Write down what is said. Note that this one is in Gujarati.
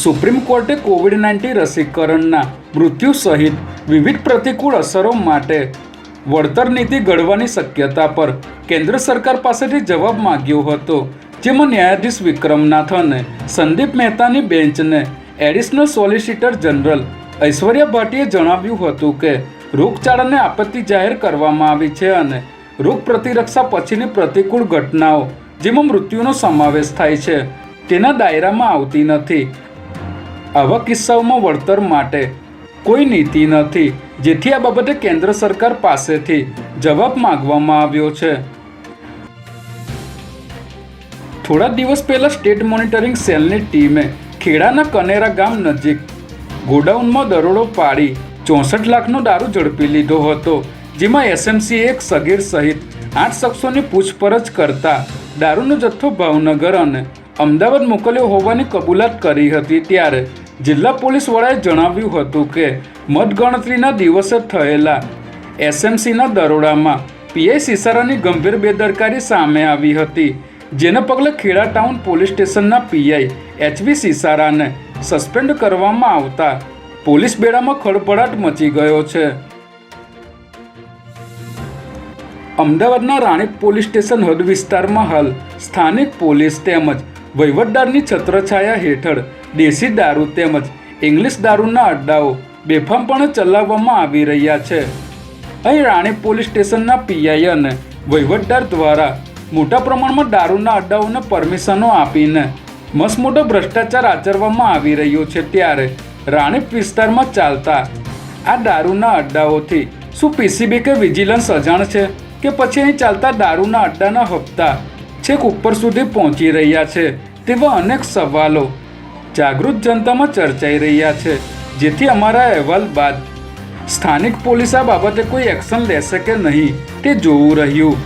સુપ્રીમ કોર્ટે કોવિડ નાઇન્ટીન રસીકરણના મૃત્યુ સહિત વિવિધ પ્રતિકૂળ અસરો માટે વળતર નીતિ ઘડવાની શક્યતા પર કેન્દ્ર સરકાર પાસેથી જવાબ માંગ્યો હતો, જેમાં ન્યાયાધીશ વિક્રમનાથને, સંદીપ મહેતાની બેન્ચને એડિશનલ સોલિસિટર જનરલ ઐશ્વર્યા ભાટીએ જણાવ્યું હતું કે, રોગચાળાને આપત્તિ જાહેર કરવામાં આવી છે અને રોગ પ્રતિરક્ષા પછીની પ્રતિકૂળ ઘટનાઓ, જેમાં મૃત્યુનો સમાવેશ થાય છે, તેના દાયરામાં આવતી નથી. આવા કિસ્સાઓમાં વળતર માટે કોઈ નીતિ નથી, જેથી આ બાબતે કેન્દ્ર સરકાર પાસેથી જવાબ માંગવામાં આવ્યો છે. થોડા દિવસ પહેલા સ્ટેટ મોનિટરિંગ સેલની ટીમે ખેડાના કનેરા ગામ નજીક ગોડાઉનમાં દરોડો પાડી ચોસઠ લાખનો દારૂ ઝડપી લીધો હતો, જેમાં એસએમસી એક સગીર સહિત આઠ શખ્સોની પૂછપરછ કરતા દારૂનો જથ્થો ભાવનગર અને અમદાવાદ મોકલ્યો હોવાની કબૂલાત કરી હતી ત્યારે જિલ્લા પોલીસ વડાએ જણાવ્યું હતું કે મતગણતરીના દિવસે થયેલા એસએમસીના દરોડામાં પીઆઈ સિસારાની ગંભીર બેદરકારી સામે આવી હતી, જેને પગલે ખેડા ટાઉન પોલીસ સ્ટેશનના પીઆઈ એચવી સિસારાને સસ્પેન્ડ કરવામાં આવતા પોલીસ બેડામાં ખળભળાટ મચી ગયો છે. અમદાવાદના રાણીપ પોલીસ સ્ટેશન હદ વિસ્તારમાં હાલ સ્થાનિક પોલીસ તેમજ વહીવટદારની છત્રછાયા હેઠળ દેશી દારૂ તેમજ ઇંગ્લિશ દારૂના અડ્ડાઓ બેફામપણે ચલાવવામાં આવી રહ્યા છે. અહીં રાણીપ પોલીસ સ્ટેશનના પીઆઈ અને વહીવટદાર દ્વારા મોટા પ્રમાણમાં દારૂના અડ્ડાઓને પરમિશનો આપીને મસમોટો ભ્રષ્ટાચાર આચરવામાં આવી રહ્યો છે ત્યારે રાણીપ વિસ્તારમાં ચાલતા આ દારૂના અડ્ડાઓથી શું પીસીબી કે વિજિલન્સ અજાણ છે કે પછી અહીં ચાલતા દારૂના અડ્ડાના હપ્તા છેક ઉપર સુધી પહોંચી રહ્યા છે તેવા અનેક સવાલો જાગૃત જનતામાં ચર્ચાઈ રહ્યા છે. જેથી અમારા અહેવાલ બાદ સ્થાનિક પોલીસ આ બાબતે કોઈ એક્શન લેશે કે નહીં તે જોવું રહ્યું.